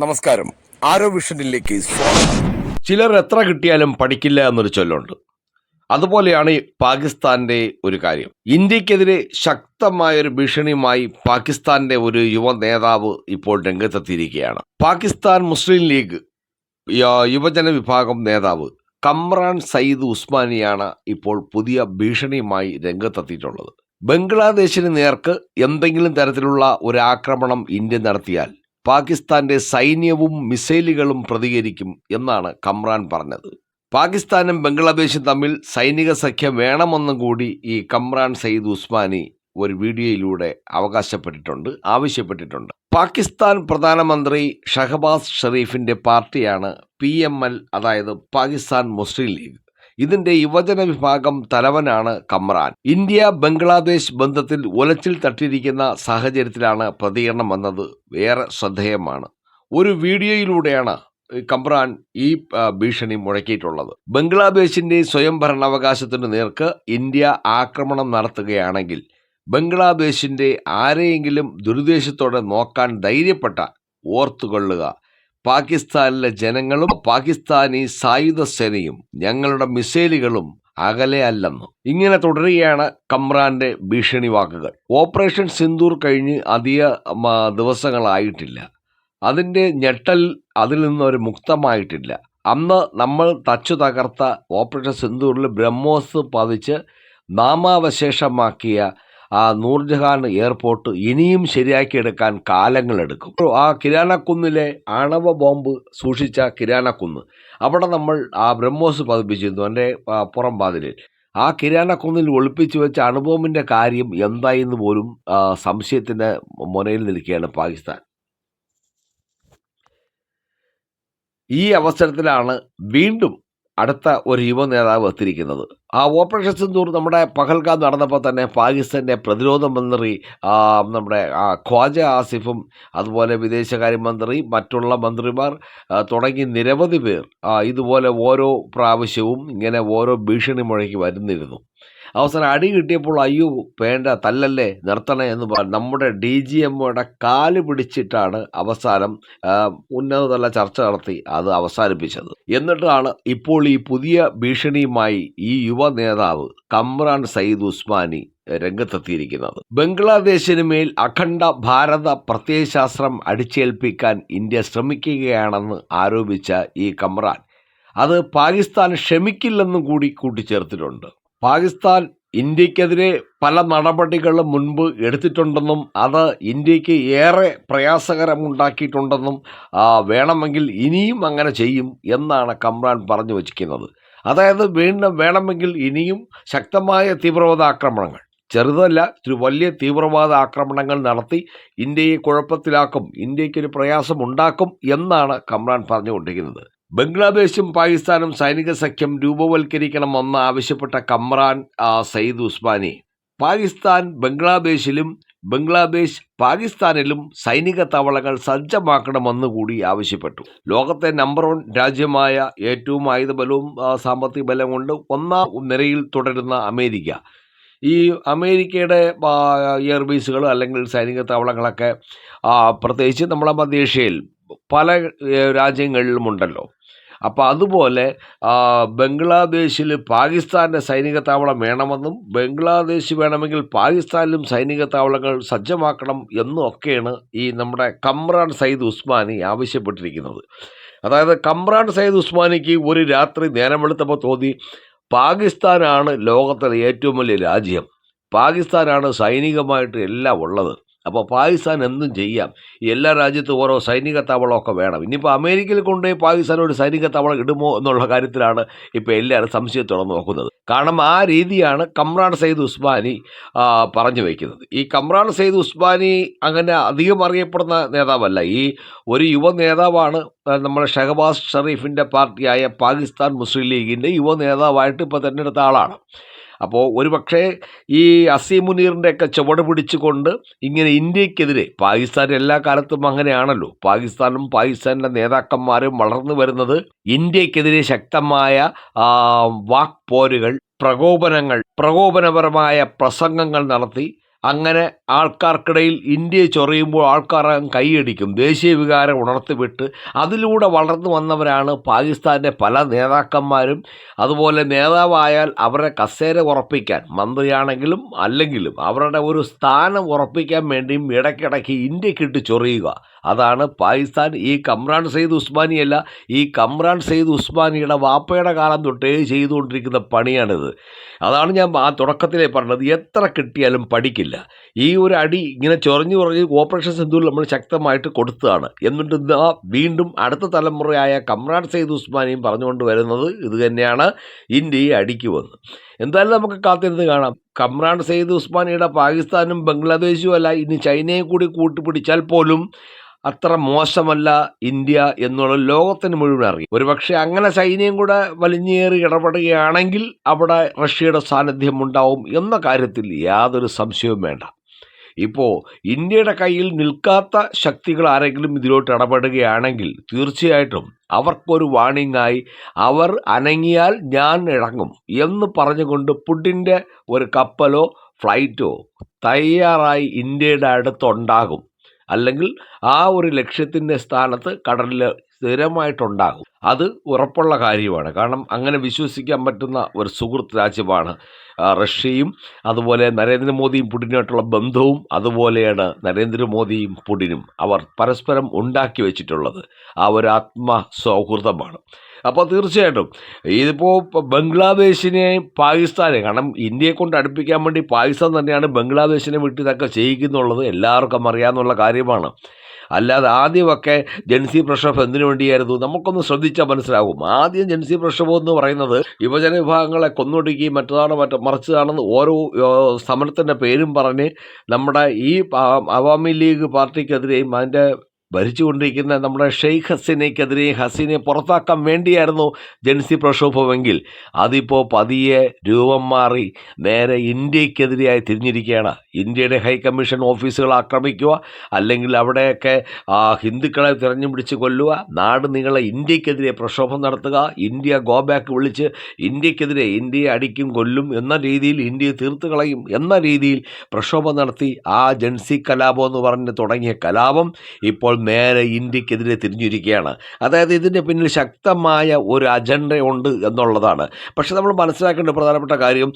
നമസ്കാരം. ആരോ വിഷനിലേക്ക് ചിലർ എത്ര കിട്ടിയാലും പഠിക്കില്ല എന്നൊരു ചൊല്ലുണ്ട്. അതുപോലെയാണ് പാകിസ്ഥാന്റെ ഒരു കാര്യം. ഇന്ത്യക്കെതിരെ ശക്തമായ ഒരു ഭീഷണിയുമായി പാകിസ്ഥാന്റെ ഒരു യുവ നേതാവ് ഇപ്പോൾ രംഗത്തെത്തിയിരിക്കുകയാണ്. പാകിസ്ഥാൻ മുസ്ലിം ലീഗ് യുവജന വിഭാഗം നേതാവ് കമ്രാൻ സയ്യിദ് ഉസ്മാനിയാണ് ഇപ്പോൾ പുതിയ ഭീഷണിയുമായി രംഗത്തെത്തിയിട്ടുള്ളത്. ബംഗ്ലാദേശിന് നേർക്ക് എന്തെങ്കിലും തരത്തിലുള്ള ഒരു ആക്രമണം ഇന്ത്യ നടത്തിയാൽ പാകിസ്ഥാന്റെ സൈന്യവും മിസൈലുകളും പ്രതികരിക്കും എന്നാണ് കമ്രാൻ പറഞ്ഞത്. പാകിസ്ഥാനും ബംഗ്ലാദേശും തമ്മിൽ സൈനിക സഖ്യം വേണമെന്നും കൂടി ഈ കമ്രാൻ സയ്യിദ് ഉസ്മാനി ഒരു വീഡിയോയിലൂടെ അവകാശപ്പെട്ടിട്ടുണ്ട് ആവശ്യപ്പെട്ടിട്ടുണ്ട്. പാകിസ്ഥാൻ പ്രധാനമന്ത്രി ഷഹബാസ് ഷെറീഫിന്റെ പാർട്ടിയാണ് പി എം എൽ അതായത് പാകിസ്ഥാൻ മുസ്ലിം ലീഗ്. ഇതിന്റെ യുവജന വിഭാഗം തലവനാണ് കമ്രാൻ. ഇന്ത്യ ബംഗ്ലാദേശ് ബന്ധത്തിൽ ഉലച്ചിൽ തട്ടിയിരിക്കുന്ന സാഹചര്യത്തിലാണ് പ്രതികരണം വന്നത്. വേറെ ശ്രദ്ധേയമാണ്. ഒരു വീഡിയോയിലൂടെയാണ് കമ്രാൻ ഈ ഭീഷണി മുഴക്കിയിട്ടുള്ളത്. ബംഗ്ലാദേശിന്റെ സ്വയം ഭരണാവകാശത്തിന് നേർക്ക് ഇന്ത്യ ആക്രമണം നടത്തുകയാണെങ്കിൽ ബംഗ്ലാദേശിന്റെ ആരെയെങ്കിലും ദുരുദ്ദേശത്തോടെ നോക്കാൻ ധൈര്യപ്പെട്ട ഓർത്തുകൊള്ളുക പാകിസ്ഥാനിലെ ജനങ്ങളും പാകിസ്ഥാനി സായുധ സേനയും ഞങ്ങളുടെ മിസൈലുകളും അകലെ അല്ലെന്ന്. ഇങ്ങനെ തുടരുകയാണ് കമ്രാന്റെ ഭീഷണി വാക്കുകൾ. ഓപ്പറേഷൻ സിന്ദൂർ കഴിഞ്ഞ് അധിക ദിവസങ്ങളായിട്ടില്ല. അതിന്റെ ഞെട്ടൽ അതിൽ നിന്ന് ഒരു മുക്തമായിട്ടില്ല. അന്ന് നമ്മൾ തച്ചു തകർത്ത ഓപ്പറേഷൻ സിന്ദൂറിൽ ബ്രഹ്മോസ് പതിച്ച് നാമാവശേഷമാക്കിയ ആ നൂർജഹാൻ എയർപോർട്ട് ഇനിയും ശരിയാക്കിയെടുക്കാൻ കാലങ്ങളെടുക്കും. ആ കിരാനക്കുന്നിലെ ആണവ ബോംബ് സൂക്ഷിച്ച കിരാനക്കുന്ന് അവിടെ നമ്മൾ ആ ബ്രഹ്മോസ് പതിപ്പിച്ചിരുന്നു എന്റെ പുറം വാതിലിൽ. ആ കിരാനക്കുന്നിൽ ഒളിപ്പിച്ചു വെച്ച അണുബോംബിന്റെ കാര്യം എന്തായെന്ന് പോലും സംശയത്തിന്റെ മുനയിൽ നിൽക്കുകയാണ് പാകിസ്ഥാൻ. ഈ അവസരത്തിലാണ് വീണ്ടും അടുത്ത ഒരു യുവ നേതാവ് എത്തിയിരിക്കുന്നത്. ആ ഓപ്പറേഷൻ സിന്ദൂർ നമ്മുടെ പഹൽഗാം നടന്നപ്പോൾ തന്നെ പാകിസ്ഥാന്റെ പ്രതിരോധ മന്ത്രി നമ്മുടെ ഖ്വാജ ആസിഫും അതുപോലെ വിദേശകാര്യമന്ത്രി മറ്റുള്ള മന്ത്രിമാർ തുടങ്ങി നിരവധി പേർ ഇതുപോലെ ഓരോ പ്രാവശ്യവും ഇങ്ങനെ ഓരോ ഭീഷണി മുഴക്കി വരുന്നിരുന്നു. അവസാനം അടി കിട്ടിയപ്പോൾ അയ്യോ വേണ്ട തല്ലല്ലേ നിർത്തണേ എന്ന് പറഞ്ഞ് നമ്മുടെ ഡി ജി എമ്മയുടെ കാൽ പിടിച്ചിട്ടാണ് അവസാനം ഉന്നതതല ചർച്ച നടത്തി അത് അവസാനിപ്പിച്ചത്. എന്നിട്ടാണ് ഇപ്പോൾ ഈ പുതിയ ഭീഷണിയുമായി ഈ യുവ നേതാവ് കമ്രാൻ സയ്യിദ് ഉസ്മാനി രംഗത്തെത്തിയിരിക്കുന്നത്. ബംഗ്ലാദേശിന് മേൽ അഖണ്ഡ ഭാരത പ്രത്യയശാസ്ത്രം അടിച്ചേൽപ്പിക്കാൻ ഇന്ത്യ ശ്രമിക്കുകയാണെന്ന് ആരോപിച്ച ഈ കമ്രാൻ അത് പാകിസ്ഥാൻ ക്ഷമിക്കില്ലെന്നും കൂടി കൂട്ടിച്ചേർത്തിട്ടുണ്ട്. പാകിസ്ഥാൻ ഇന്ത്യക്കെതിരെ പല നടപടികളും മുൻപ് എടുത്തിട്ടുണ്ടെന്നും അത് ഇന്ത്യയ്ക്ക് ഏറെ പ്രയാസകരമുണ്ടാക്കിയിട്ടുണ്ടെന്നും വേണമെങ്കിൽ ഇനിയും അങ്ങനെ ചെയ്യും എന്നാണ് കമ്രാൻ പറഞ്ഞു വച്ചിരിക്കുന്നത്. അതായത് വീണ്ടും വേണമെങ്കിൽ ഇനിയും ശക്തമായ തീവ്രവാദ ആക്രമണങ്ങൾ ചെറുതല്ല ഒരു വലിയ തീവ്രവാദ ആക്രമണങ്ങൾ നടത്തി ഇന്ത്യയെ കുഴപ്പത്തിലാക്കും ഇന്ത്യക്കൊരു പ്രയാസമുണ്ടാക്കും എന്നാണ് കമ്രാൻ പറഞ്ഞുകൊണ്ടിരിക്കുന്നത്. ബംഗ്ലാദേശും പാകിസ്ഥാനും സൈനിക സഖ്യം രൂപവൽക്കരിക്കണമെന്ന് ആവശ്യപ്പെട്ട കമ്രാൻ സയ്യിദ് ഉസ്മാനി. പാകിസ്ഥാൻ ബംഗ്ലാദേശിലും ബംഗ്ലാദേശ് പാകിസ്ഥാനിലും സൈനിക തവളകൾ സജ്ജമാക്കണമെന്ന് കൂടി ആവശ്യപ്പെട്ടു. ലോകത്തെ നമ്പർ വൺ രാജ്യമായ ഏറ്റവും ആയുധബലവും സാമ്പത്തിക ബലം കൊണ്ട് ഒന്നാം നിരയിൽ തുടരുന്ന അമേരിക്ക. ഈ അമേരിക്കയുടെ എയർബേസുകൾ അല്ലെങ്കിൽ സൈനിക താവളങ്ങളൊക്കെ പ്രത്യേകിച്ച് നമ്മളെ മധ്യേഷ്യയിൽ പല രാജ്യങ്ങളിലും രാജ്യങ്ങളിലുമുണ്ടല്ലോ. അപ്പോൾ അതുപോലെ ബംഗ്ലാദേശിൽ പാകിസ്ഥാന്റെ സൈനിക താവളം വേണമെന്നും ബംഗ്ലാദേശ് വേണമെങ്കിൽ പാകിസ്ഥാനിലും സൈനിക താവളങ്ങൾ സജ്ജമാക്കണം എന്നും ഒക്കെയാണ് ഈ നമ്മുടെ കമ്രാൻ സയ്യിദ് ഉസ്മാനി ആവശ്യപ്പെട്ടിരിക്കുന്നത്. അതായത് കമ്രാൻ സയ്യിദ് ഉസ്മാനിക്ക് ഒരു രാത്രി നേരം വെളുത്തപ്പോൾ തോന്നി പാകിസ്ഥാനാണ് ലോകത്തിലെ ഏറ്റവും വലിയ രാജ്യം. പാകിസ്ഥാനാണ് സൈനികമായിട്ട് എല്ലാം ഉള്ളത്. അപ്പോൾ പാകിസ്ഥാൻ എന്തും ചെയ്യാം. എല്ലാ രാജ്യത്തും ഓരോ സൈനിക താവളമൊക്കെ വേണം. ഇനിയിപ്പോൾ അമേരിക്കയിൽ കൊണ്ടുപോയി പാകിസ്ഥാൻ ഒരു സൈനിക താവളം ഇടുമോ എന്നുള്ള കാര്യത്തിലാണ് ഇപ്പോൾ എല്ലാവരും സംശയത്തോടെ നോക്കുന്നത്. കാരണം ആ രീതിയാണ് കമ്രാൻ സയ്യിദ് ഉസ്മാനി പറഞ്ഞു വയ്ക്കുന്നത് ഈ കമ്രാൻ സയ്യിദ് ഉസ്മാനി അങ്ങനെ അധികം അറിയപ്പെടുന്ന നേതാവല്ല. ഈ ഒരു യുവ നേതാവാണ് നമ്മുടെ ഷഹബാസ് ഷെറീഫിന്റെ പാർട്ടിയായ പാകിസ്ഥാൻ മുസ്ലിം ലീഗിന്റെ യുവ നേതാവായിട്ട് ഇപ്പോൾ തിരഞ്ഞെടുത്ത ആളാണ്. അപ്പോൾ ഒരുപക്ഷേ ഈ അസീം മുനീറിന്റെയൊക്കെ ചുവട് പിടിച്ചുകൊണ്ട് ഇങ്ങനെ ഇന്ത്യക്കെതിരെ പാകിസ്ഥാൻ എല്ലാ കാലത്തും അങ്ങനെയാണല്ലോ പാകിസ്ഥാനും പാകിസ്ഥാനിലെ നേതാക്കന്മാരും വളർന്നു വരുന്നത് ഇന്ത്യക്കെതിരെ ശക്തമായ വാക്പോരുകൾ പ്രകോപനങ്ങൾ പ്രകോപനപരമായ പ്രസംഗങ്ങൾ നടത്തി അങ്ങനെ ആൾക്കാർക്കിടയിൽ ഇന്ത്യയെ ചൊറിയുമ്പോൾ ആൾക്കാർ കൈയടിക്കും. ദേശീയ വികാരം ഉണർത്തിവിട്ട് അതിലൂടെ വളർന്നു വന്നവരാണ് പാകിസ്ഥാന്റെ പല നേതാക്കന്മാരും. അതുപോലെ നേതാവായാൽ അവരെ കസേര ഉറപ്പിക്കാൻ മന്ത്രിയാണെങ്കിലും അല്ലെങ്കിലും അവരുടെ ഒരു സ്ഥാനം ഉറപ്പിക്കാൻ വേണ്ടിയും ഇടയ്ക്കിടയ്ക്ക് ഇന്ത്യക്കിട്ട് ചൊറിയുക. അതാണ് പാകിസ്ഥാൻ ഈ കമ്രാൻ സെയ്ദ് ഉസ്മാനിയല്ല ഈ കമ്രാൻ സെയ്ദ് ഉസ്മാനിയുടെ വാപ്പയുടെ കാലം തൊട്ടേ ചെയ്തുകൊണ്ടിരിക്കുന്ന പണിയാണിത്. അതാണ് ഞാൻ ആ തുടക്കത്തിലേ പറഞ്ഞത് എത്ര കിട്ടിയാലും പഠിക്കില്ല. ഈ ഒരു അടി ഇങ്ങനെ ചൊറിഞ്ഞു കുറഞ്ഞ് ഓപ്പറേഷൻ സിന്ധുവിൽ നമ്മൾ ശക്തമായിട്ട് കൊടുത്തതാണ്. എന്നിട്ട് ഇതാ വീണ്ടും അടുത്ത തലമുറയായ കമ്രാൻ സെയ്ദ് ഉസ്മാനിയും പറഞ്ഞുകൊണ്ട് വരുന്നത് ഇത് തന്നെയാണ് ഇന്ത്യയെ അടിക്കുമെന്ന് എന്തായാലും നമുക്ക് കാത്തിരുന്ന് കാണാം. കമ്രാൻ സെയ്ദ് ഉസ്മാനിയുടെ പാകിസ്ഥാനും ബംഗ്ലാദേശും അല്ല ഇനി ചൈനയും കൂടി കൂട്ടുപിടിച്ചാൽ പോലും അത്ര മോശമല്ല ഇന്ത്യ എന്നുള്ള ലോകത്തിന് മുഴുവൻ അറിയും. ഒരുപക്ഷെ അങ്ങനെ ചൈനയും കൂടെ വലിഞ്ഞേറി ഇടപെടുകയാണെങ്കിൽ അവിടെ റഷ്യയുടെ സാന്നിധ്യം ഉണ്ടാവും എന്ന കാര്യത്തിൽ യാതൊരു സംശയവും വേണ്ട. ഇപ്പോൾ ഇന്ത്യയുടെ കയ്യിൽ നിൽക്കാത്ത ശക്തികൾ ആരെങ്കിലും ഇതിലോട്ട് ഇടപെടുകയാണെങ്കിൽ തീർച്ചയായിട്ടും അവർക്കൊരു വാണിങ്ങായി അവർ അനങ്ങിയാൽ ഞാൻ ഇറങ്ങും എന്ന് പറഞ്ഞുകൊണ്ട് പുടിന്റെ ഒരു കപ്പലോ ഫ്ലൈറ്റോ തയ്യാറായി ഇന്ത്യയുടെ അടുത്തുണ്ടാകും അല്ലെങ്കിൽ ആ ഒരു ലക്ഷ്യത്തിന്റെ സ്ഥാനത്ത് കടലിൽ സ്ഥിരമായിട്ടുണ്ടാകും. അത് ഉറപ്പുള്ള കാര്യമാണ്. കാരണം അങ്ങനെ വിശ്വസിക്കാൻ പറ്റുന്ന ഒരു സുഹൃത്ത് രാജ്യമാണ് റഷ്യയും അതുപോലെ നരേന്ദ്രമോദിയും പുടിനുമായിട്ടുള്ള ബന്ധവും അതുപോലെയാണ് നരേന്ദ്രമോദിയും പുടിനും അവർ പരസ്പരം ഉണ്ടാക്കി വെച്ചിട്ടുള്ളത്. ആ ഒരു ആത്മ സൗഹൃദമാണ് അപ്പോൾ തീർച്ചയായിട്ടും ഇതിപ്പോൾ ബംഗ്ലാദേശിനെയും പാകിസ്ഥാനെ കാരണം ഇന്ത്യയെ കൊണ്ട് അടുപ്പിക്കാൻ വേണ്ടി പാകിസ്ഥാൻ തന്നെയാണ് ബംഗ്ലാദേശിനെ വിട്ട് ഇതൊക്കെ ചെയ്യിക്കുന്നുള്ളത് എല്ലാവർക്കും അറിയാവുന്ന കാര്യമാണ്. അല്ലാതെ ആദ്യമൊക്കെ ജൻസി പ്രക്ഷോഭം എന്തിനു വേണ്ടിയായിരുന്നു? നമുക്കൊന്ന് ശ്രദ്ധിച്ചാൽ മനസ്സിലാകും. ആദ്യം ജൻസി പ്രക്ഷോഭം എന്ന് പറയുന്നത് യുവജന വിഭാഗങ്ങളെ കൊന്നൊടുക്കി മറ്റതാണ് മറ്റ മറിച്ചതാണെന്ന് ഓരോ സമരത്തിന്റെ പേരും പറഞ്ഞ് നമ്മുടെ ഈ ആവാമി ലീഗ് പാർട്ടിക്കെതിരെയും അതിന്റെ ഭരിച്ചുകൊണ്ടിരിക്കുന്ന നമ്മുടെ ഷെയ്ഖ് ഹസീനയ്ക്കെതിരെ ഹസീനെ പുറത്താക്കാൻ വേണ്ടിയായിരുന്നു ജൻസി പ്രക്ഷോഭമെങ്കിൽ. അതിപ്പോൾ പതിയെ രൂപം മാറി നേരെ ഇന്ത്യക്കെതിരെയായി തിരിഞ്ഞിരിക്കുകയാണ്. ഇന്ത്യയുടെ ഹൈക്കമ്മീഷൻ ഓഫീസുകൾ ആക്രമിക്കുക അല്ലെങ്കിൽ അവിടെയൊക്കെ ഹിന്ദുക്കളെ തിരഞ്ഞു പിടിച്ച് കൊല്ലുക നാട് നിങ്ങളെ ഇന്ത്യക്കെതിരെ പ്രക്ഷോഭം നടത്തുക ഇന്ത്യ ഗോ ബാക്ക് വിളിച്ച് ഇന്ത്യക്കെതിരെ ഇന്ത്യയെ അടിക്കും കൊല്ലും എന്ന രീതിയിൽ ഇന്ത്യയെ തീർത്ത് കളയും എന്ന രീതിയിൽ പ്രക്ഷോഭം നടത്തി ആ ജൻസി കലാപം എന്ന് പറഞ്ഞ് തുടങ്ങിയ കലാപം ഇപ്പോൾ നേരെ ഇന്ത്യക്കെതിരെ തിരിഞ്ഞിരിക്കുകയാണ്. അതായത് ഇതിന്റെ പിന്നിൽ ശക്തമായ ഒരു അജണ്ടയുണ്ട് എന്നുള്ളതാണ്. പക്ഷെ നമ്മൾ മനസ്സിലാക്കേണ്ട പ്രധാനപ്പെട്ട കാര്യം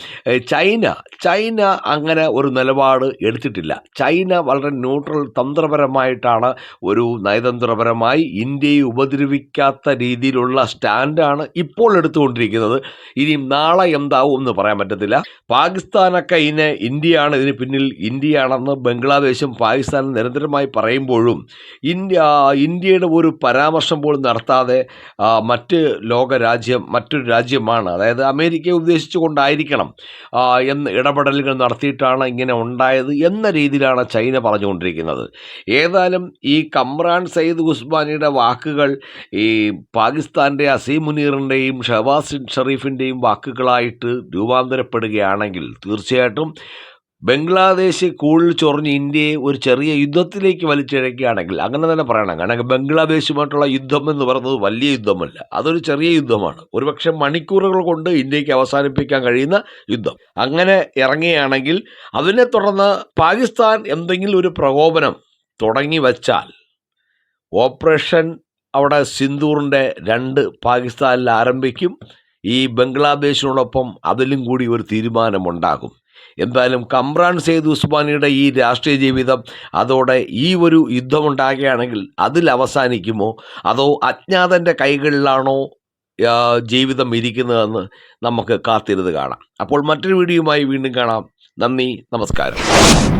ചൈന ചൈന അങ്ങനെ ഒരു നിലപാട് എടുത്തിട്ടില്ല. ചൈന വളരെ ന്യൂട്രൽ തന്ത്രപരമായിട്ടാണ് ഒരു നയതന്ത്രപരമായി ഇന്ത്യയെ ഉപദ്രവിക്കാത്ത രീതിയിലുള്ള സ്റ്റാൻഡാണ് ഇപ്പോൾ എടുത്തുകൊണ്ടിരിക്കുന്നത്. ഇനി നാളെ എന്താവും എന്ന് പറയാൻ പറ്റത്തില്ല. പാകിസ്ഥാനൊക്കെ ഇതിനെ ഇന്ത്യയാണ് ഇതിന് പിന്നിൽ ഇന്ത്യയാണെന്ന് ബംഗ്ലാദേശും പാകിസ്ഥാനും നിരന്തരമായി പറയുമ്പോഴും ഇന്ത്യ ഇന്ത്യയുടെ ഒരു പരാമർശം പോലും നടത്താതെ മറ്റ് ലോക രാജ്യം മറ്റൊരു രാജ്യമാണ് അതായത് അമേരിക്കയെ ഉദ്ദേശിച്ചുകൊണ്ടായിരിക്കണം കൊണ്ടായിരിക്കണം എന്ന് ഇടപെടലുകൾ നടത്തിയിട്ടാണ് ഇങ്ങനെ ഉണ്ടായത് എന്ന രീതിയിലാണ് ചൈന പറഞ്ഞുകൊണ്ടിരിക്കുന്നത്. ഏതായാലും ഈ കമ്രാൻ സയ്യിദ് ഉസ്മാനിയുടെ വാക്കുകൾ ഈ പാകിസ്ഥാന്റെ അസീം മുനീറിന്റെയും ഷഹബാസ് ഷെറീഫിന്റെയും വാക്കുകളായിട്ട് രൂപാന്തരപ്പെടുകയാണെങ്കിൽ തീർച്ചയായിട്ടും ബംഗ്ലാദേശ് കൂടുതൽ ചൊറിഞ്ഞ് ഇന്ത്യയെ ഒരു ചെറിയ യുദ്ധത്തിലേക്ക് വലിച്ചിഴക്കുകയാണെങ്കിൽ അങ്ങനെ തന്നെ പറയണം. കാരണം ബംഗ്ലാദേശുമായിട്ടുള്ള യുദ്ധം എന്ന് പറയുന്നത് വലിയ യുദ്ധമല്ല. അതൊരു ചെറിയ യുദ്ധമാണ്. ഒരുപക്ഷെ മണിക്കൂറുകൾ കൊണ്ട് ഇന്ത്യയ്ക്ക് അവസാനിപ്പിക്കാൻ കഴിയുന്ന യുദ്ധം. അങ്ങനെ ഇറങ്ങുകയാണെങ്കിൽ അതിനെ തുടർന്ന് പാകിസ്ഥാൻ എന്തെങ്കിലും ഒരു പ്രകോപനം തുടങ്ങി വച്ചാൽ ഓപ്പറേഷൻ അവിടെ സിന്ദൂറിന്റെ രണ്ട് പാകിസ്ഥാനിൽ ആരംഭിക്കും. ഈ ബംഗ്ലാദേശിനോടൊപ്പം അതിലും കൂടി ഒരു തീരുമാനമുണ്ടാകും. എന്തായാലും കമ്രാൻ സെയ്ദ് ഉസ്മാനിയുടെ ഈ രാഷ്ട്രീയ ജീവിതം അതോടെ ഈ ഒരു യുദ്ധമുണ്ടാകുകയാണെങ്കിൽ അതിൽ അവസാനിക്കുമോ? അതോ അജ്ഞാതന്റെ കൈകളിലാണോ ജീവിതം ഇരിക്കുന്നതെന്ന് നമുക്ക് കാത്തിരുന്ന് കാണാം. അപ്പോൾ മറ്റൊരു വീഡിയോയുമായി വീണ്ടും കാണാം. നന്ദി നമസ്കാരം.